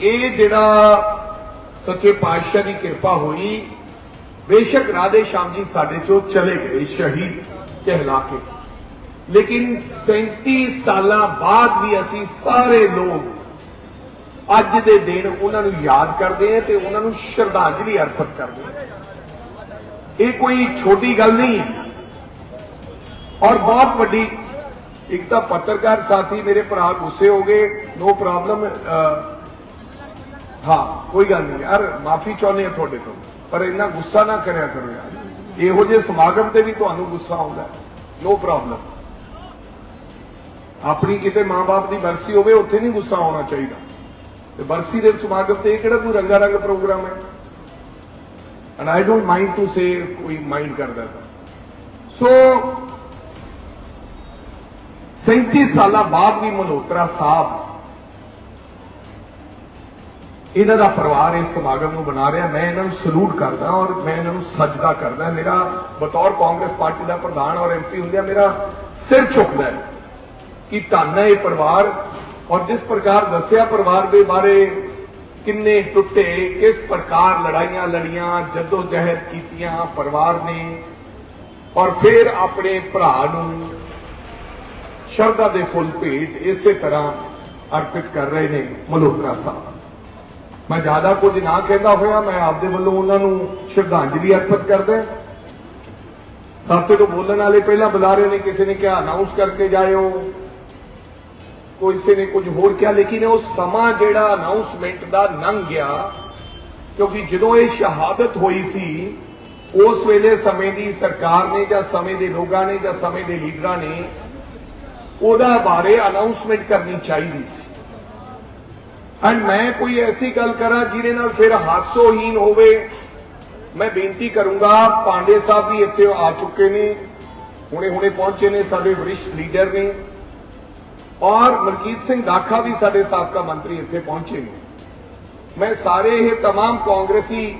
ਇਹ ਜਿਹੜਾ ਸੱਚੇ ਪਾਤਸ਼ਾਹ ਦੀ ਕਿਰਪਾ ਹੋਈ, ਬੇਸ਼ੱਕ ਰਾਧੇ ਸ਼ਾਮ ਜੀ ਸਾਡੇ ਚੋਂ ਚਲੇ ਗਏ ਸ਼ਹੀਦ ਕਹਿਲਾ ਕੇ। ਲੇਕਿਨ 37 ਸਾਲਾਂ ਬਾਅਦ ਵੀ ਅਸੀਂ ਸਾਰੇ ਲੋਕ ਅੱਜ ਦੇ ਦਿਨ ਉਹਨਾਂ ਨੂੰ ਯਾਦ ਕਰਦੇ ਹਾਂ ਤੇ ਉਹਨਾਂ ਨੂੰ ਸ਼ਰਧਾਂਜਲੀ ਅਰਪਿਤ ਕਰਦੇ ਹਾਂ। ਇਹ ਕੋਈ ਛੋਟੀ ਗੱਲ ਨਹੀਂ ਹੈ। ਔਰ ਬਹੁਤ ਵੱਡੀ, ਇੱਕ ਤਾਂ ਪੱਤਰਕਾਰ ਸਾਥੀ ਮੇਰੇ ਭਰਾ ਗੁੱਸੇ ਹੋ ਗਏ, ਨੋ ਪ੍ਰੋਬਲਮ ਹਾਂ, ਕੋਈ ਗੱਲ ਨਹੀਂ ਯਾਰ, ਮਾਫੀ ਚਾਹੁੰਦੇ ਆ ਤੁਹਾਡੇ ਤੋਂ, ਪਰ ਇੰਨਾ ਗੁੱਸਾ ਨਾ ਕਰਿਆ ਕਰੋ ਯਾਰ। ਇਹੋ ਜਿਹੇ ਸਮਾਗਮ ਤੇ ਵੀ ਤੁਹਾਨੂੰ ਗੁੱਸਾ ਆਉਂਦਾ ਨੋ ਪ੍ਰੋਬਲਮ ਆਪਣੀ ਕਿਤੇ ਮਾਂ-ਬਾਪ ਦੀ ਬਰਸੀ ਹੋਵੇ, ਉੱਥੇ ਨਹੀਂ ਗੁੱਸਾ ਆਉਣਾ ਚਾਹੀਦਾ। ਤੇ ਬਰਸੀ ਦੇ ਸਮਾਗਮ ਤੇ ਇਹ ਕਿਹੜਾ ਕੋਈ ਰੰਗਾ ਰੰਗ ਪ੍ਰੋਗਰਾਮ ਹੈ? And I don't mind to say ਕੋਈ ਮਾਈਂਡ ਕਰਦਾ ਤਾਂ। ਸੋ 37 ਸਾਲਾਂ ਬਾਅਦ ਵੀ ਮਲਹੋਤਰਾ ਸਾਹਿਬ ਇਹਨਾਂ ਦਾ ਪਰਿਵਾਰ ਇਸ ਸਮਾਗਮ ਨੂੰ ਬਣਾ ਰਿਹਾ, ਮੈਂ ਇਹਨਾਂ ਨੂੰ ਸਲੂਟ ਕਰਦਾ ਔਰ ਮੈਂ ਇਹਨਾਂ ਨੂੰ ਸਜਦਾ ਕਰਦਾ। ਮੇਰਾ ਬਤੌਰ ਕਾਂਗਰਸ ਪਾਰਟੀ ਦਾ ਪ੍ਰਧਾਨ ਔਰ ਐਮਪੀ ਹੁੰਦਿਆਂ ਮੇਰਾ ਸਿਰ ਝੁਕਦਾ ਹੈ ਕਿ ਧੰਨ ਹੈ ਇਹ ਪਰਿਵਾਰ ਔਰ ਜਿਸ ਪ੍ਰਕਾਰ ਦੱਸਿਆ ਪਰਿਵਾਰ ਦੇ ਬਾਰੇ ਕਿੰਨੇ ਟੁੱਟੇ, ਕਿਸ ਪ੍ਰਕਾਰ ਲੜਾਈਆਂ ਲੜੀਆਂ ਜਦੋਂ ਜਹਿਦ ਕੀਤੀਆਂ ਪਰਿਵਾਰ ਨੇ ਔਰ ਫਿਰ ਆਪਣੇ ਭਰਾ ਨੂੰ ਸ਼ਰਧਾ ਦੇ ਫੁੱਲ ਭੇਟ ਇਸੇ ਤਰ੍ਹਾਂ ਅਰਪਿਤ ਕਰ ਰਹੇ ਨੇ ਮਲਹੋਤਰਾ ਸਾਹਿਬ। ਮੈਂ ਜ਼ਿਆਦਾ ਕੁਝ ਨਾ ਕਹਿੰਦਾ ਹੋਇਆ, ਮੈਂ ਆਪਦੇ ਵੱਲੋਂ ਉਹਨਾਂ ਨੂੰ ਸ਼ਰਧਾਂਜਲੀ ਅਰਪਿਤ ਕਰਦਾ ਸਭ ਤੋਂ ਬੋਲਣ ਵਾਲੇ ਪਹਿਲਾਂ ਬੁਲਾ ਰਹੇ ਨੇ, ਕਿਸੇ ਨੇ ਕਿਹਾ ਅਨਾਉਂਸ ਕਰਕੇ ਜਾਇਓ। ਕੋਈ ਨੇ ਕੁਝ ਹੋਰ ਕਿਹਾ, ਲੇਕਿਨ ਉਹ ਸਮਾਂ ਜਿਹੜਾ ਅਨਾਉਂਸਮੈਂਟ ਦਾ ਲੰਘ ਗਿਆ, ਕਿਉਂਕਿ ਜਦੋਂ ਇਹ ਸ਼ਹਾਦਤ ਹੋਈ ਸੀ, ਉਸ ਵੇਲੇ ਸਮੇਂ ਦੀ ਸਰਕਾਰ ਨੇ ਜਾਂ ਸਮੇਂ ਦੇ ਲੋਕਾਂ ਨੇ ਜਾਂ ਸਮੇਂ ਦੇ ਲੀਡਰਾਂ ਨੇ ਉਹਦਾ ਬਾਰੇ ਅਨਾਉਂਸਮੈਂਟ ਕਰਨੀ ਚਾਹੀਦੀ ਸੀ। ਐਂਡ ਮੈਂ ਕੋਈ ਐਸੀ ਗੱਲ ਕਰਾਂ ਜਿਹਦੇ ਨਾਲ ਫਿਰ ਹਾਸੋਹੀਨ ਹੋਵੇ ਮੈਂ ਬੇਨਤੀ ਕਰੂੰਗਾ ਪਾਂਡੇ ਸਾਹਿਬ ਵੀ ਇੱਥੇ ਆ ਚੁੱਕੇ ਨੇ ਹੁਣੇ ਹੁਣੇ ਪਹੁੰਚੇ ਨੇ ਸਾਡੇ ਵਰਿਸ਼ਟ ਲੀਡਰ ਨੇ ਔਰ ਮਲਕੀਤ ਸਿੰਘ ਦਾਖਾ ਵੀ ਸਾਡੇ ਸਾਬਕਾ ਮੰਤਰੀ ਇੱਥੇ ਪਹੁੰਚੇ ਨੇ ਮੈਂ ਸਾਰੇ ਇਹ तमाम ਕਾਂਗਰਸੀ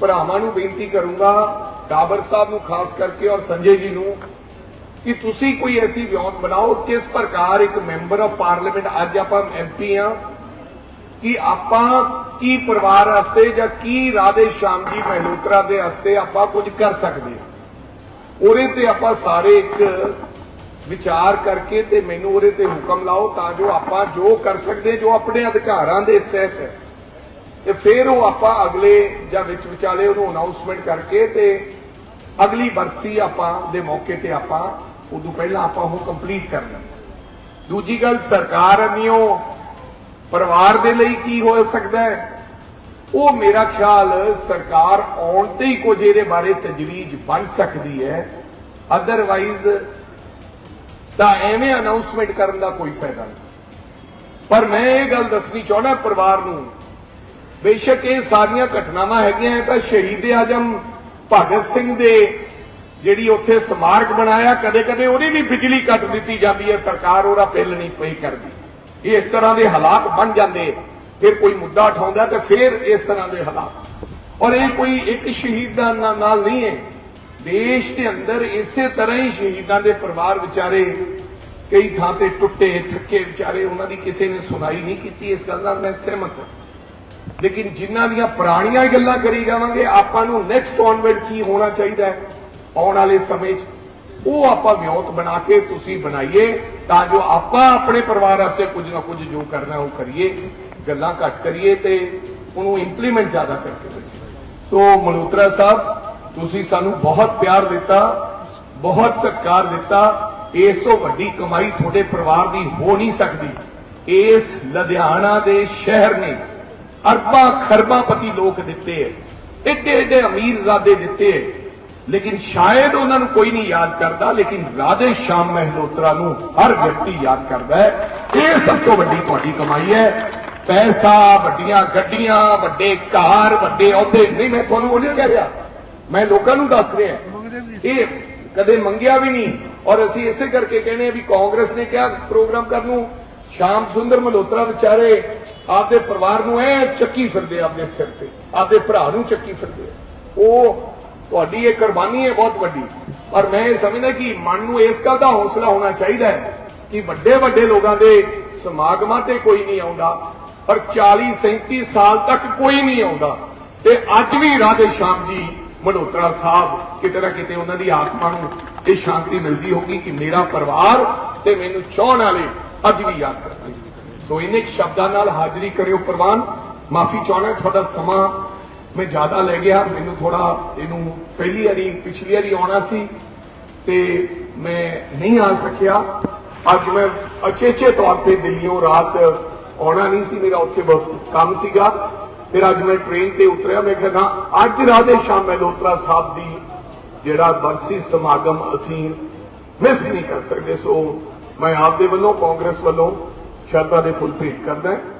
ਭਰਾਵਾਂ ਨੂੰ ਬੇਨਤੀ ਕਰੂੰਗਾ ਡਾਬਰ ਸਾਹਿਬ ਨੂੰ ਖਾਸ ਕਰਕੇ ਔਰ ਸੰਜੇ ਜੀ ਨੂੰ ਕਿ ਤੁਸੀਂ ਕੋਈ ਐਸੀ ਵਿਉਂਤ ਬਣਾਓ ਕਿਸ ਪ੍ਰਕਾਰ ਇੱਕ ਮੈਂਬਰ ਆਫ ਪਾਰਲੀਮੈਂਟ ਅੱਜ ਆਪਾਂ ਐਮਪੀ ਆ ਕਿ ਆਪਾਂ ਕੀ ਪਰਿਵਾਰ ਵਾਸਤੇ ਜਾਂ ਕੀ ਰਾਧੇ ਸ਼ਾਮ ਜੀ ਮਹਿਲੋਤਰਾ ਦੇ ਵਾਸਤੇ ਆਪਾਂ ਕੁਝ ਕਰ ਸਕਦੇ ਹਾਂ। ਉਹਦੇ ਤੇ ਆਪਾਂ ਸਾਰੇ ਇੱਕ ਵਿਚਾਰ ਕਰਕੇ ਤੇ ਮੈਨੂੰ ਉਹਦੇ ਤੇ ਹੁਕਮ ਲਾਓ ਤਾਂ ਜੋ ਆਪਾਂ ਜੋ ਕਰ ਸਕਦੇ, ਜੋ ਆਪਣੇ ਅਧਿਕਾਰਾਂ ਦੇ ਸਹਿਤ ਹੈ। ਤੇ ਫਿਰ ਉਹ ਆਪਾਂ ਅਗਲੇ ਜਾਂ ਵਿੱਚ ਵਿਚਾਲੇ ਉਹਨੂੰ ਅਨਾਉਂਸਮੈਂਟ ਕਰਕੇ ਤੇ ਅਗਲੀ ਬਰਸੀ ਆਪਾਂ ਦੇ ਮੌਕੇ ਤੇ ਆਪਾਂ, ਉਦੋਂ ਪਹਿਲਾਂ ਆਪਾਂ ਉਹ ਕੰਪਲੀਟ ਕਰ ਲੈਂਦੇ ਦੂਜੀ ਗੱਲ, ਸਰਕਾਰ ਅੰਨਿਓ ਪਰਿਵਾਰ ਦੇ ਲਈ ਕੀ ਹੋ ਸਕਦਾ ਹੈ? ਉਹ ਮੇਰਾ ਖਿਆਲ ਸਰਕਾਰ ਆਉਣ ਤੇ ਹੀ ਕੁਝ ਇਹਦੇ ਬਾਰੇ ਤਜਵੀਜ਼ ਬਣ ਸਕਦੀ ਹੈ। ਅਦਰਵਾਈਜ਼ ਤਾਂ ਐਵੇਂ ਅਨਾਉਂਸਮੈਂਟ ਕਰਨ ਦਾ ਕੋਈ ਫਾਇਦਾ ਨਹੀਂ। ਪਰ ਮੈਂ ਇਹ ਗੱਲ ਦੱਸਣੀ ਚਾਹੁੰਦਾ ਪਰਿਵਾਰ ਨੂੰ, ਬੇਸ਼ੱਕ ਇਹ ਸਾਰੀਆਂ ਘਟਨਾਵਾਂ ਹੈਗੀਆਂ ਤਾਂ ਸ਼ਹੀਦ ਆਜਮ ਭਗਤ ਸਿੰਘ ਦੇ ਜਿਹੜੀ ਉੱਥੇ ਸਮਾਰਕ ਬਣਾਇਆ ਕਦੇ ਕਦੇ ਉਹਦੀ ਵੀ ਬਿਜਲੀ ਕੱਟ ਦਿੱਤੀ ਜਾਂਦੀ ਹੈ, ਸਰਕਾਰ ਉਹਦਾ ਬਿੱਲ ਨਹੀਂ ਪੇ ਕਰਦੀ। ਇਸ ਤਰ੍ਹਾਂ ਦੇ ਹਾਲਾਤ ਬਣ ਜਾਂਦੇ, ਫਿਰ ਕੋਈ ਮੁੱਦਾ ਉਠਾਉਂਦਾ ਤੇ ਫਿਰ ਇਸ ਤਰ੍ਹਾਂ ਦੇ ਹਾਲਾਤ। ਔਰ ਇਹ ਕੋਈ ਇੱਕ ਸ਼ਹੀਦ ਨਾਲ ਨਹੀਂ ਹੈ। ਦੇਸ਼ ਦੇ ਅੰਦਰ ਇਸੇ ਤਰ੍ਹਾਂ ਹੀ ਸ਼ਹੀਦਾਂ ਦੇ ਪਰਿਵਾਰ ਵਿਚਾਰੇ ਕਈ ਥਾਂ ਤੇ ਟੁੱਟੇ, ਥੱਕੇ ਵਿਚਾਰੇ, ਉਹਨਾਂ ਦੀ ਕਿਸੇ ਨੇ ਸੁਣਾਈ ਨਹੀਂ ਕੀਤੀ ਇਸ ਗੱਲ ਨਾਲ, ਮੈਂ ਸਹਿਮਤ ਹਾਂ। ਲੇਕਿਨ ਜਿਨ੍ਹਾਂ ਦੀਆਂ ਪੁਰਾਣੀਆਂ ਗੱਲਾਂ ਕਰੀ ਜਾਵਾਂਗੇ, ਆਪਾਂ ਨੂੰ ਨੈਕਸਟ ਔਨਵਰਡ ਕੀ ਹੋਣਾ ਚਾਹੀਦਾ ਹੈ? ਆਉਣ ਵਾਲੇ ਸਮੇਂ 'ਚ ਉਹ ਆਪਾਂ ਵਿਉਂਤ ਬਣਾ ਕੇ ਤੁਸੀਂ ਬਣਾਈਏ। ਤਾਂ ਜੋ ਆਪਾਂ ਆਪਣੇ ਪਰਿਵਾਰ ਵਾਸਤੇ ਕੁਝ ਨਾ ਕੁਝ ਜੋ ਕਰਨਾ ਉਹ ਕਰੀਏ, ਗੱਲਾਂ ਘੱਟ ਕਰੀਏ ਤੇ ਉਹਨੂੰ ਇੰਪਲੀਮੈਂਟ ਜ਼ਿਆਦਾ ਕਰਕੇ ਦੱਸੀਏ। ਸੋ ਮਲੂਤਰਾ ਸਾਹਿਬ, ਤੁਸੀਂ ਸਾਨੂੰ ਬਹੁਤ ਪਿਆਰ ਦਿੱਤਾ, ਬਹੁਤ ਸਤਿਕਾਰ ਦਿੱਤਾ। ਇਸ ਤੋਂ ਵੱਡੀ ਕਮਾਈ ਤੁਹਾਡੇ ਪਰਿਵਾਰ ਦੀ ਹੋ ਨਹੀਂ ਸਕਦੀ। ਇਸ ਲੁਧਿਆਣਾ ਦੇ ਸ਼ਹਿਰ ਨੇ ਅਰਬਾਂ ਖਰਬਾਂ ਪਤੀ ਲੋਕ ਦਿੱਤੇ ਐ ਏਡੇ ਏਡੇ ਅਮੀਰਜ਼ਾਦੇ ਦਿੱਤੇ ਐ ਲੇਕਿਨ ਸ਼ਾਇਦ ਉਹਨਾਂ ਨੂੰ ਕੋਈ ਨਹੀਂ ਯਾਦ ਕਰਦਾ, ਲੇਕਿਨ ਰਾਧੇ ਸ਼ਾਮ ਮਹਿਲੋਤਰਾ ਨੂੰ ਹਰ ਵਿਅਕਤੀ ਯਾਦ ਕਰਦਾ ਹੈ। ਇਹ ਸਭ ਤੋਂ ਵੱਡੀ ਤੁਹਾਡੀ ਕਮਾਈ ਹੈ। ਪੈਸਾ, ਵੱਡੀਆਂ ਗੱਡੀਆਂ, ਵੱਡੇ ਘਰ, ਵੱਡੇ ਅਹੁਦੇ। ਨਹੀਂ, ਮੈਂ ਤੁਹਾਨੂੰ ਉਹ ਨਹੀਂ ਕਹਿ ਰਿਹਾ। ਮੈਂ ਲੋਕਾਂ ਨੂੰ ਦੱਸ ਰਿਹਾ ਇਹ ਕਦੇ ਮੰਗਿਆ ਵੀ ਨਹੀਂ। ਔਰ ਅਸੀਂ ਇਸੇ ਕਰਕੇ ਕਹਿੰਦੇ ਆ ਵੀ ਕਾਂਗਰਸ ਨੇ ਕਿਹਾ ਪ੍ਰੋਗਰਾਮ ਕਰਨ ਨੂੰ, ਸ਼ਾਮ ਸੁੰਦਰ ਮਲਹੋਤਰਾ ਵਿਚਾਰੇ ਆਪਦੇ ਪਰਿਵਾਰ ਨੂੰ ਐ ਚੱਕੀ ਫਿਰਦੇ ਆਪਦੇ ਸਿਰ ਤੇ। ਆਪਦੇ ਭਰਾ ਨੂੰ ਚੱਕੀ ਫਿਰਦੇ ਉਹ ਤੁਹਾਡੀ ਇਹ ਕੁਰਬਾਨੀ ਹੈ ਬਹੁਤ ਵੱਡੀ। ਪਰ ਮੈਂ ਇਹ ਸਮਝਦਾ ਕਿ ਮਨ ਨੂੰ ਇਸ ਗੱਲ ਦਾ ਹੌਸਲਾ ਹੋਣਾ ਚਾਹੀਦਾ ਹੈ ਕਿ ਵੱਡੇ ਵੱਡੇ ਲੋਕਾਂ ਦੇ ਸਮਾਗਮਾਂ ਤੇ ਕੋਈ ਨਹੀਂ ਆਉਂਦਾ, ਪਰ 40 37 ਸਾਲ ਤੱਕ ਕੋਈ ਨਹੀਂ ਆਉਂਦਾ। ਤੇ ਅੱਜ ਵੀ ਰਾਧੇ ਸ਼ਾਮ ਜੀ ਮਨੋਤਰਾ ਸਾਹਿਬ, ਕਿਤੇ ਨਾ ਕਿਤੇ ਉਹਨਾਂ ਦੀ ਆਤਮਾ ਨੂੰ ਇਹ ਸ਼ਾਂਤੀ ਮਿਲਦੀ ਹੋਗੀ ਕਿ ਮੇਰਾ ਪਰਿਵਾਰ ਤੇ ਮੈਨੂੰ ਚਾਹਣ ਵਾਲੇ ਅੱਜ ਵੀ ਯਾਦ ਕਰਨਗੇ ਸੋ ਇਹਨੇ ਸ਼ਬਦਾਂ ਨਾਲ ਹਾਜ਼ਰੀ ਕਰਿਓ ਪ੍ਰਵਾਨ। ਮਾਫੀ ਚਾਹਣਾ ਤੁਹਾਡਾ ਸਮਾਂ ਮੈਂ ਜ਼ਿਆਦਾ ਲੈ ਗਿਆ, ਮੈਨੂੰ ਥੋੜਾ ਇਹਨੂੰ ਪਹਿਲੀ ਵਾਰੀ, ਪਿਛਲੀ ਵਾਰੀ ਆਉਣਾ ਸੀ ਤੇ ਮੈਂ ਨਹੀਂ ਆ ਸਕਿਆ। ਅੱਜ ਮੈਂ ਅਚੇਚੇ ਤੌਰ ਤੇ ਦਿੱਲੀੋਂ ਰਾਤ ਆਉਣਾ ਨਹੀਂ ਸੀ, ਮੇਰਾ ਉੱਥੇ ਬਹੁਤ ਕੰਮ ਸੀਗਾ। ਫਿਰ ਅੱਜ ਮੈਂ ਟ੍ਰੇਨ ਤੇ ਉਤਰਿਆ, ਮੈਂ ਕਿਹਾ, ਨਾ, ਅੱਜ ਰਾਧੇ ਸ਼ਾਮ ਮਹਿਲੋਤਰਾ ਸਾਹਿਬ ਦੀ ਜਿਹੜਾ ਬਰਸੀ ਸਮਾਗਮ ਅਸੀਂ ਮਿਸ ਨਹੀਂ ਕਰ ਸਕਦੇ, ਸੋ ਮੈਂ ਆਪ ਦੇ ਵੱਲੋਂ, ਕਾਂਗਰਸ ਵੱਲੋਂ ਸ਼ਰਧਾ ਦੇ ਫੁੱਲ ਭੇਟ ਕਰਦਾ ਹਾਂ।